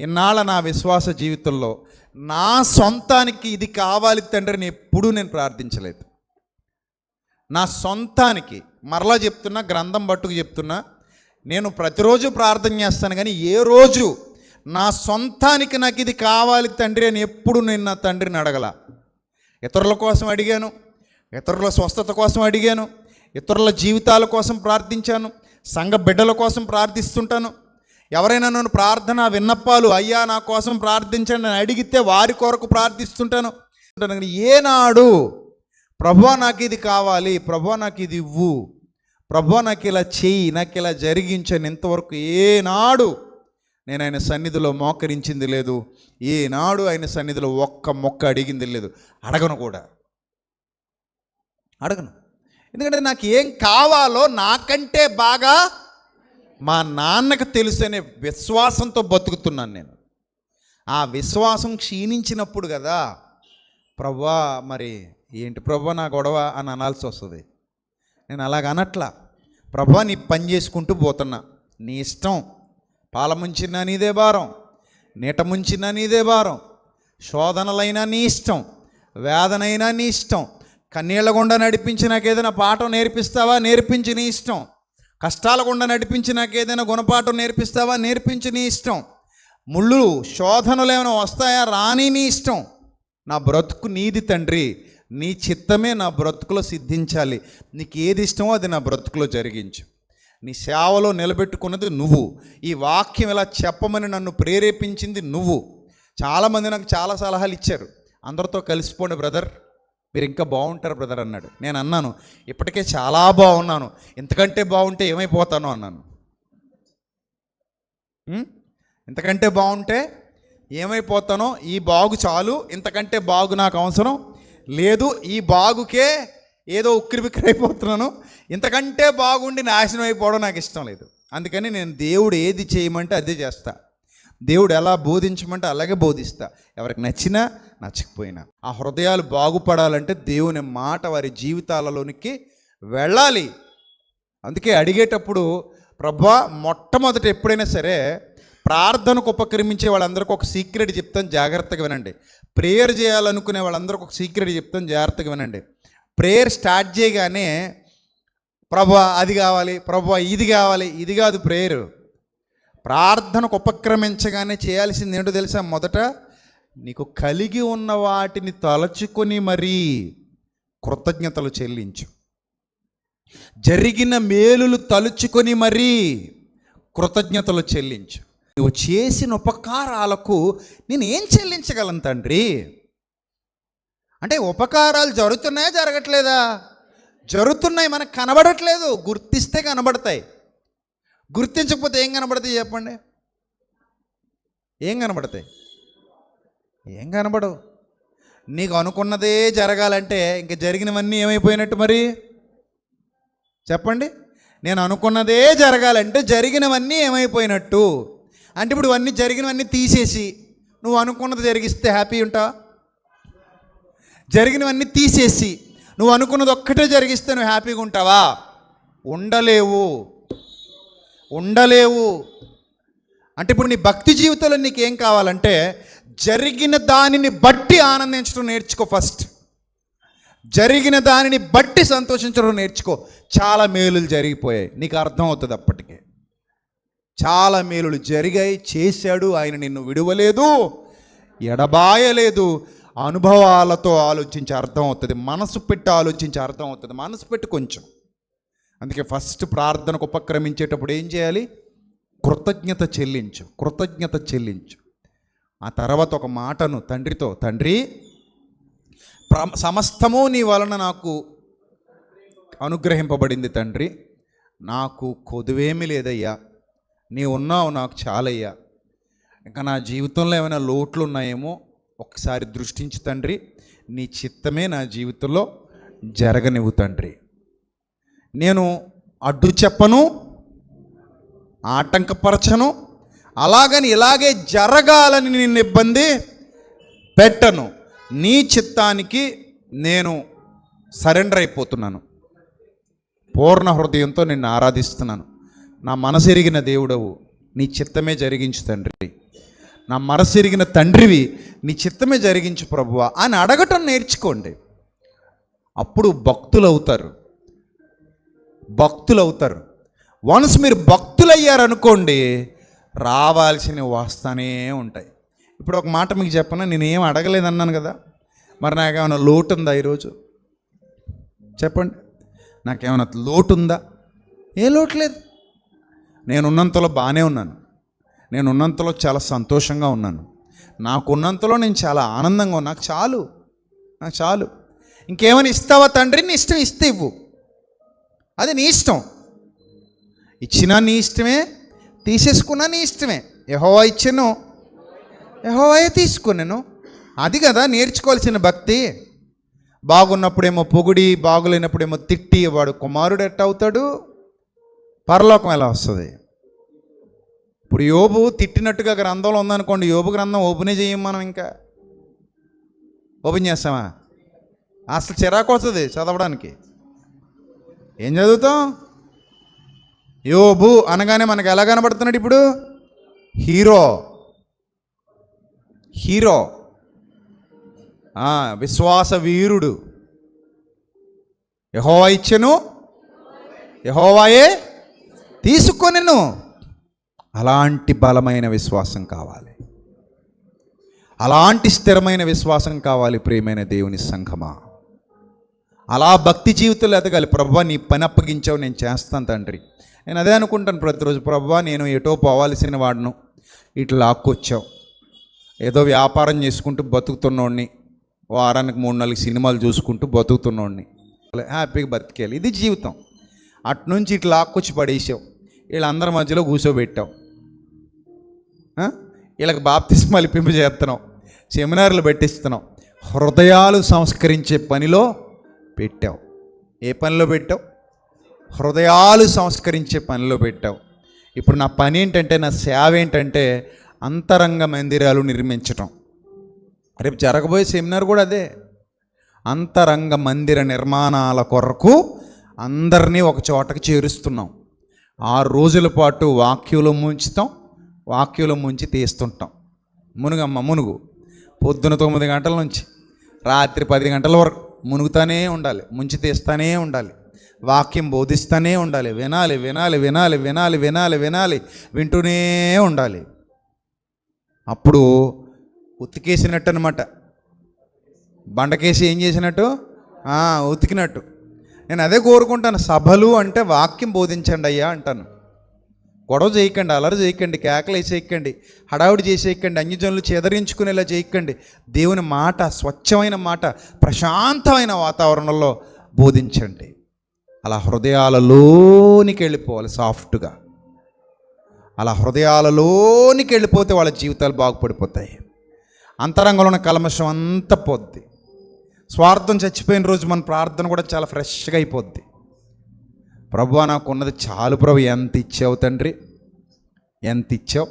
ఇన్నాళ్ళ నా విశ్వాస జీవితంలో నా సొంతానికి ఇది కావాలి తండ్రి అని ఎప్పుడూ నేను ప్రార్థించలేదు. నా సొంతానికి మరలా చెప్తున్నా గ్రంథం పట్టుకు చెప్తున్నా నేను ప్రతిరోజు ప్రార్థన చేస్తాను కానీ ఏ రోజు నా సొంతానికి నాకు ఇది కావాలి తండ్రి అని ఎప్పుడు నేను నా తండ్రిని అడగల. ఇతరుల కోసం అడిగాను ఇతరుల స్వస్థత కోసం అడిగాను ఇతరుల జీవితాల కోసం ప్రార్థించాను సంఘ బిడ్డల కోసం ప్రార్థిస్తుంటాను ఎవరైనా నన్ను ప్రార్థన విన్నపాలు అయ్యా నా కోసం ప్రార్థించండి అని అడిగితే వారి కొరకు ప్రార్థిస్తుంటాను. ఏనాడు ప్రభు నాకు ఇది కావాలి ప్రభు నాకు ఇది ఇవ్వు ప్రభు నాకు ఇలా చెయ్యి నాకు ఇలా జరిగించని ఇంతవరకు ఏనాడు నేను ఆయన సన్నిధిలో మోకరించింది లేదు. ఏనాడు ఆయన సన్నిధిలో ఒక్క మొక్క అడిగింది లేదు. అడగను కూడా. అడగను. ఎందుకంటే నాకు ఏం కావాలో నాకంటే బాగా మా నాన్నకు తెలుసు అనే విశ్వాసంతో బతుకుతున్నాను నేను. ఆ విశ్వాసం క్షీణించినప్పుడు కదా ప్రభా మరి ఏంటి ప్రభా నా గొడవ? అని అనాల్సి వస్తుంది. నేను అలాగ అనట్లా ప్రభా నీ పని చేసుకుంటూ పోతున్నా. నీ ఇష్టం. పాల ముంచినా నీదే భారం. నీట ముంచినా నీదే భారం. శోధనలైనా నీ ఇష్టం. వేదనైనా నీ ఇష్టం. కన్నీళ్ళ గుండా నడిపించి నాకు ఏదైనా పాఠం నేర్పిస్తావా? నేర్పించి నీ ఇష్టం. కష్టాల గుండా నడిపించి నాకు ఏదైనా గుణపాఠం నేర్పిస్తావా? నేర్పించి నీ ఇష్టం. ముళ్ళు శోధనలు ఏమైనా వస్తాయా? రాని నీ ఇష్టం. నా బ్రతుకు నీది తండ్రి. నీ చిత్తమే నా బ్రతుకులో సిద్ధించాలి. నీకు ఏది ఇష్టమో అది నా బ్రతుకులో జరిగించు. నీ సేవలో నిలబెట్టుకున్నది నువ్వు. ఈ వాక్యం ఇలా చెప్పమని నన్ను ప్రేరేపించింది నువ్వు. చాలామంది నాకు చాలా సలహాలు ఇచ్చారు. అందరితో కలిసిపోండి బ్రదర్. మీరు ఇంకా బాగుంటారు బ్రదర్ అన్నాడు. నేను అన్నాను ఇప్పటికే చాలా బాగున్నాను. ఇంతకంటే బాగుంటే ఏమైపోతాను అన్నాను. ఇంతకంటే బాగుంటే ఏమైపోతానో? ఈ బాగు చాలు. ఇంతకంటే బాగు నాకు అవసరం లేదు. ఈ బాగుకే ఏదో ఉక్కిరి అయిపోతున్నాను ఇంతకంటే బాగుండి నాశనం అయిపోవడం నాకు ఇష్టం లేదు. అందుకని నేను దేవుడు ఏది చేయమంటే అదే చేస్తాను దేవుడు ఎలా బోధించమంటే అలాగే బోధిస్తా. ఎవరికి నచ్చినా నచ్చకపోయినా. ఆ హృదయాలు బాగుపడాలంటే దేవుని మాట వారి జీవితాలలోనికి వెళ్ళాలి. అందుకే అడిగేటప్పుడు ప్రభా మొట్టమొదట ఎప్పుడైనా సరే ప్రార్థనకు ఉపక్రమించే వాళ్ళందరికీ ఒక సీక్రెట్ చెప్తాను జాగ్రత్తగా వినండి. ప్రేయర్ చేయాలనుకునే వాళ్ళందరికీ ఒక సీక్రెట్ చెప్తాను జాగ్రత్తగా వినండి. ప్రేయర్ స్టార్ట్ చేయగానే ప్రభా అది కావాలి ప్రభా ఇది కావాలి ఇది కాదు ప్రేయర్. ప్రార్థనకు ఉపక్రమించగానే చేయాల్సింది ఏంటో తెలుసా? మొదట నీకు కలిగి ఉన్న వాటిని తలచుకొని మరీ కృతజ్ఞతలు చెల్లించు. జరిగిన మేలులు తలుచుకొని మరీ కృతజ్ఞతలు చెల్లించు. నువ్వు చేసిన ఉపకారాలకు నేను ఏం చెల్లించగలను తండ్రి? అంటే ఉపకారాలు జరుగుతున్నాయా జరగట్లేదా? జరుగుతున్నాయి మనకు కనబడట్లేదు. గుర్తిస్తే కనబడతాయి. గుర్తించకపోతే ఏం కనబడతాయి చెప్పండి? ఏం కనబడతాయి? ఏం కనబడవు. నీకు అనుకున్నదే జరగాలంటే ఇంక జరిగినవన్నీ ఏమైపోయినట్టు మరి? చెప్పండి. నేను అనుకున్నదే జరగాలంటే జరిగినవన్నీ ఏమైపోయినట్టు. అంటే ఇప్పుడు ఇవన్నీ జరిగినవన్నీ తీసేసి నువ్వు అనుకున్నది జరిగిస్తే హ్యాపీ ఉంటా జరిగినవన్నీ తీసేసి నువ్వు అనుకున్నది ఒక్కటే జరిగిస్తే నువ్వు హ్యాపీగా ఉంటావా? ఉండలేవు. ఉండలేవు. అంటే ఇప్పుడు నీ భక్తి జీవితంలో నీకేం కావాలంటే జరిగిన దానిని బట్టి ఆనందించడం నేర్చుకో ఫస్ట్. జరిగిన దానిని బట్టి సంతోషించడం నేర్చుకో. చాలా మేలులు జరిగిపోయాయి. నీకు అర్థం అవుతుంది అప్పటికే. చాలా మేలులు జరిగాయి చేశాడు ఆయన నిన్ను విడువలేదు ఎడబాయలేదు. అనుభవాలతో ఆలోచించి అర్థం అవుతుంది మనసు పెట్టి ఆలోచించి అర్థం అవుతుంది. మనసు పెట్టి కొంచెం. అందుకే ఫస్ట్ ప్రార్థనకు ఉపక్రమించేటప్పుడు ఏం చేయాలి? కృతజ్ఞత చెల్లించు కృతజ్ఞత చెల్లించు. ఆ తర్వాత ఒక మాటను తండ్రితో తండ్రి ప్ర- సమస్తము నీ వలన నాకు అనుగ్రహింపబడింది తండ్రి. నాకు కొదువేమీ లేదయ్యా. నీ ఉన్నావు నాకు చాలయ్యా. ఇంకా నా జీవితంలో ఏమైనా లోట్లు ఉన్నాయేమో ఒకసారి దృష్టించు తండ్రి. నీ చిత్తమే నా జీవితంలో జరగనివ్వు తండ్రి. నేను అడ్డు చెప్పను ఆటంకపరచను అలాగని ఇలాగే జరగాలని నేను ఇబ్బంది పెట్టను. నీ చిత్తానికి నేను సరెండర్ అయిపోతున్నాను. పూర్ణ హృదయంతో నిన్ను ఆరాధిస్తున్నాను. నా మనసెరిగిన దేవుడవు నీ చిత్తమే జరిగించు తండ్రి. నా మరసిరిగిన తండ్రివి నీ చిత్తమే జరిగించు ప్రభువా అని అడగటం నేర్చుకోండి. అప్పుడు భక్తులు అవుతారు భక్తులు అవుతారు వన్స్ మీరు భక్తులు అయ్యారనుకోండి రావాల్సినవి వస్తానే ఉంటాయి. ఇప్పుడు ఒక మాట మీకు చెప్పను? నేనేం అడగలేదన్నాను కదా. మరి నాకు ఏమైనా లోటు ఉందా ఈరోజు? చెప్పండి. నాకేమైనా లోటు ఉందా ఏ లోటు లేదు. నేను ఉన్నంతలో బాగానే ఉన్నాను. నేను ఉన్నంతలో చాలా సంతోషంగా ఉన్నాను. నాకున్నంతలో నేను చాలా ఆనందంగా నాకు చాలు. నాకు చాలు. ఇంకేమైనా ఇస్తావా తండ్రి? నీ ఇష్టం ఇస్తే ఇవ్వు. అది నీ ఇష్టం. ఇచ్చినా నీ ఇష్టమే తీసేసుకున్నా నీ ఇష్టమే. యహోవా ఇచ్చాను. యహోవాయే తీసుకున్నాను అది కదా నేర్చుకోవాల్సిన భక్తి. బాగున్నప్పుడేమో పొగిడి బాగులేనప్పుడేమో తిట్టి వాడు కుమారుడు ఎట్ట అవుతాడు? పరలోకం ఎలా వస్తుంది? ఇప్పుడు యోబు తిట్టినట్టుగా గ్రంథంలో ఉందనుకోండి యోబు గ్రంథం ఓపెనే చేయం మనం ఇంకా. ఓపెన్ చేస్తామా? అసలు చిరాకు వస్తుంది చదవడానికి. ఏం చదువుతాం? యోబు అనగానే మనకు ఎలా కనబడుతున్నాడు ఇప్పుడు? హీరో. హీరో. విశ్వాస వీరుడు యహోవా ఇచ్చను? యహోవాయే తీసుకొనిను. అలాంటి బలమైన విశ్వాసం కావాలి. అలాంటి స్థిరమైన విశ్వాసం కావాలి ప్రియమైన దేవుని సంఘమా. అలా భక్తి జీవితంలో ఎదగాలి. ప్రభా నీ పని అప్పగించావు నేను చేస్తాను తండ్రి. నేను అదే అనుకుంటాను ప్రతిరోజు. ప్రభా నేను ఎటో పోవాల్సిన వాడును. ఇట్లా లాక్కొచ్చావు. ఏదో వ్యాపారం చేసుకుంటూ బతుకుతున్నోడిని. వారానికి మూడు నాలుగు సినిమాలు చూసుకుంటూ బతుకుతున్నోడిని. హ్యాపీగా బతికేయాలి. ఇది జీవితం. అట్నుంచి ఇట్లా లాక్కొచ్చి పడేసావు. వీళ్ళందరి మధ్యలో కూర్చోబెట్టావు వీళ్ళకి బాప్తిస్మాలు పింపు చేస్తున్నావు సెమినార్లు పెట్టిస్తున్నావు. హృదయాలు సంస్కరించే పనిలో పెట్టావు? ఏ పనిలో పెట్టావు? హృదయాలు సంస్కరించే పనిలో పెట్టావు. ఇప్పుడు నా పని ఏంటంటే నా సేవ ఏంటంటే అంతరంగ మందిరాలు నిర్మించటం. రేపు జరగబోయే సెమినార్ కూడా అదే. అంతరంగ మందిర నిర్మాణాల కొరకు అందరినీ ఒక చోటకి చేరుస్తున్నాం. ఆరు రోజుల పాటు వాక్యులు ముంచుతాం వాక్యులు ముంచి తీస్తుంటాం. మునుగమ్మ మునుగు. పొద్దున తొమ్మిది గంటల నుంచి రాత్రి పది గంటల వరకు. మునుగుతానే ఉండాలి ముంచి తీస్తానే ఉండాలి వాక్యం బోధిస్తూనే ఉండాలి వినాలి వినాలి వినాలి వినాలి వినాలి వినాలి వింటూనే ఉండాలి. అప్పుడు ఉతికేసినట్టు అనమాట బండకేసి ఏం చేసినట్టు? ఉతికినట్టు. నేను అదే కోరుకుంటాను సభలు అంటే వాక్యం బోధించండి అయ్యా అంటాను. గొడవ చేయకండి అలరి చేయకండి కేకలు వేసేయకండి హడావుడి చేసేయకండి అన్యజనులు చెదరించుకునేలా చేయకండి. దేవుని మాట స్వచ్ఛమైన మాట ప్రశాంతమైన వాతావరణంలో బోధించండి. అలా హృదయాలలోనికి వెళ్ళిపోవాలి సాఫ్ట్గా. అలా హృదయాలలోనికి వెళ్ళిపోతే వాళ్ళ జీవితాలు బాగుపడిపోతాయి. అంతరంగంలో ఉన్న కల్మషం అంతా పోద్ది. స్వార్థం చచ్చిపోయిన రోజు మన ప్రార్థన కూడా చాలా ఫ్రెష్గా అయిపోద్ది. ప్రభు నాకు ఉన్నది చాలు ప్రభు ఎంత ఇచ్చావు తండ్రి? ఎంత ఇచ్చావు?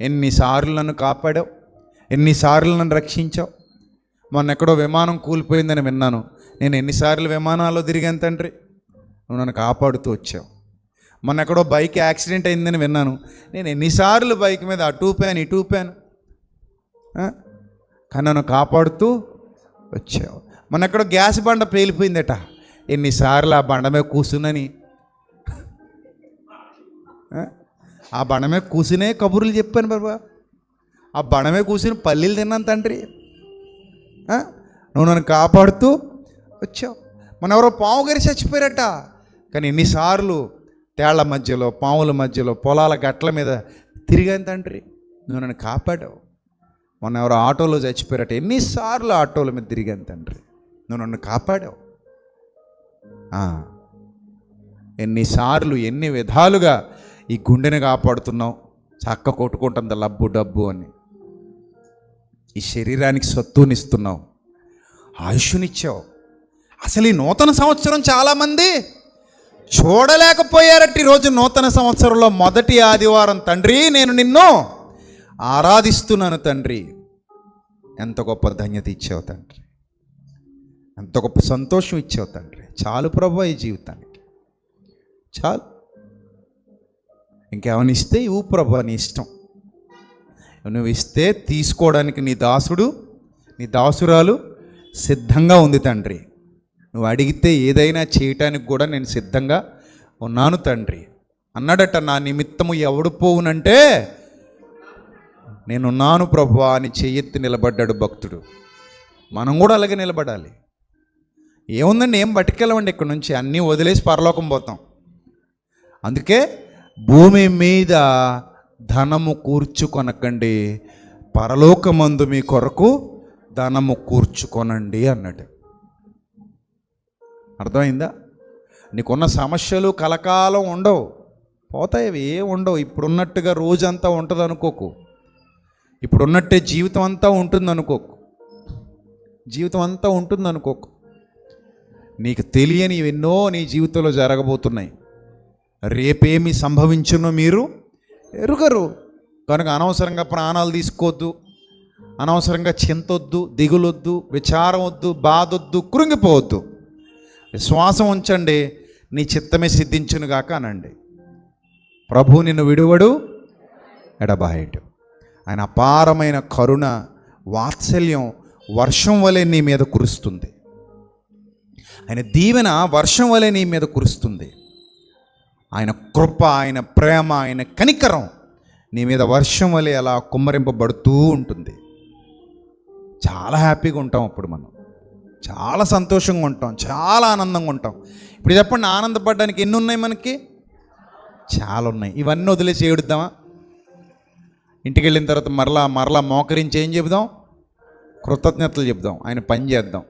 ఎన్నిసార్లు నన్ను కాపాడావు? ఎన్నిసార్లు నన్ను రక్షించావు? మొన్న ఎక్కడో విమానం కూలిపోయిందని విన్నాను. నేను ఎన్నిసార్లు విమానాల్లో తిరిగాను తండ్రి? నువ్వు నన్ను కాపాడుతూ వచ్చావు. మొన్న ఎక్కడో బైక్ యాక్సిడెంట్ అయిందని విన్నాను. నేను ఎన్నిసార్లు బైక్ మీద అటు పాను ఇటు పాను కానీ నన్ను కాపాడుతూ వచ్చావు. మొన్న ఎక్కడో గ్యాస్ బండ పేలిపోయిందట. ఎన్నిసార్లు ఆ బండ మీద కూర్చున్నని ఆ? బణమే కూసినే కూర్చునే కబుర్లు చెప్పాను బాబా. ఆ బణమే మీద కూర్చుని పల్లీలు తిన్నాను తండ్రి. నువ్వు నన్ను కాపాడుతూ వచ్చావు. మన ఎవరో పాము గారి చచ్చిపోయారట. కానీ ఎన్నిసార్లు తేళ్ళ మధ్యలో పాముల మధ్యలో పొలాల గట్ల మీద తిరిగాను తండ్రి. నువ్వు నన్ను కాపాడావు. మొన్న ఎవరో ఆటోలో చచ్చిపోయారట. ఎన్నిసార్లు ఆటోల మీద తిరిగాను తండ్రి. నువ్వు నన్ను కాపాడావు. ఎన్నిసార్లు ఎన్ని విధాలుగా ఈ గుండెని కాపాడుతున్నావు. చక్క కొట్టుకుంటుంది లబ్బు డబ్బు అని. ఈ శరీరానికి సత్తునిస్తున్నావు ఆయుష్నిచ్చావు. అసలు ఈ నూతన సంవత్సరం చాలామంది చూడలేకపోయారట ఈరోజు నూతన సంవత్సరంలో మొదటి ఆదివారం. తండ్రి నేను నిన్ను ఆరాధిస్తున్నాను తండ్రి. ఎంత గొప్ప ధన్యత ఇచ్చావు తండ్రి. ఎంత గొప్ప సంతోషం ఇచ్చావు తండ్రి. చాలు ప్రభు ఈ జీవితానికి. చాలు. ఇంకేమైనా ఇస్తే ఇవ్వు ప్రభు నీ ఇష్టం. నువ్వు ఇస్తే తీసుకోవడానికి నీ దాసుడు నీ దాసురాలు సిద్ధంగా ఉంది తండ్రి. నువ్వు అడిగితే ఏదైనా చేయటానికి కూడా నేను సిద్ధంగా ఉన్నాను తండ్రి. అన్నాడట నా నిమిత్తము ఎవడు పోవునంటే నేనున్నాను ప్రభు అని చెయ్యెత్తి నిలబడ్డాడు భక్తుడు. మనం కూడా అలాగే నిలబడాలి. ఏముందండి? ఏం పట్టుకెళ్ళమండి ఇక్కడ నుంచి? అన్నీ వదిలేసి పరలోకం పోతాం. అందుకే భూమి మీద ధనము కూర్చుకొనకండి పరలోకమందు మీ కొరకు ధనము కూర్చుకొనండి అన్నాడు అర్థమైందా? నీకున్న సమస్యలు కలకాలం ఉండవు. పోతాయి అవి ఏ ఉండవు. ఇప్పుడున్నట్టుగా రోజంతా ఉంటుంది అనుకోకు ఇప్పుడున్నట్టే జీవితం అంతా ఉంటుంది అనుకోకు జీవితం అంతా ఉంటుంది అనుకోకు నీకు తెలియని ఎన్నో నీ జీవితంలో జరగబోతున్నాయి. రేపేమి సంభవించునో మీరు? ఎరుగరు. కనుక అనవసరంగా ప్రాణాలు తీసుకోవద్దు అనవసరంగా చింతొద్దు దిగులొద్దు విచారం వద్దు బాధొద్దు కృంగిపోవద్దు. విశ్వాసం ఉంచండి నీ చిత్తమే సిద్ధించునుగాక అనండి. ప్రభు నిన్ను విడువడు ఎడబాయడు ఆయన అపారమైన కరుణ వాత్సల్యం వర్షం వలె నీ మీద కురుస్తుంది. ఆయన దీవెన వర్షం వలె నీ మీద కురుస్తుంది. ఆయన కృప ఆయన ప్రేమ ఆయన కనికరం నీ మీద వర్షం వలె అలా కుమ్మరింపబడుతూ ఉంటుంది. చాలా హ్యాపీగా ఉంటాం అప్పుడు మనం. చాలా సంతోషంగా ఉంటాం చాలా ఆనందంగా ఉంటాం. ఇప్పుడు చెప్పండి ఆనందపడడానికి ఎన్ని ఉన్నాయి మనకి? చాలా ఉన్నాయి ఇవన్నీ వదిలేసి ఏడుద్దామా? ఇంటికి వెళ్ళిన తర్వాత మరలా మరలా మోకరించి ఏం చెబుదాం? కృతజ్ఞతలు చెబుదాం. ఆయన పని చేద్దాం.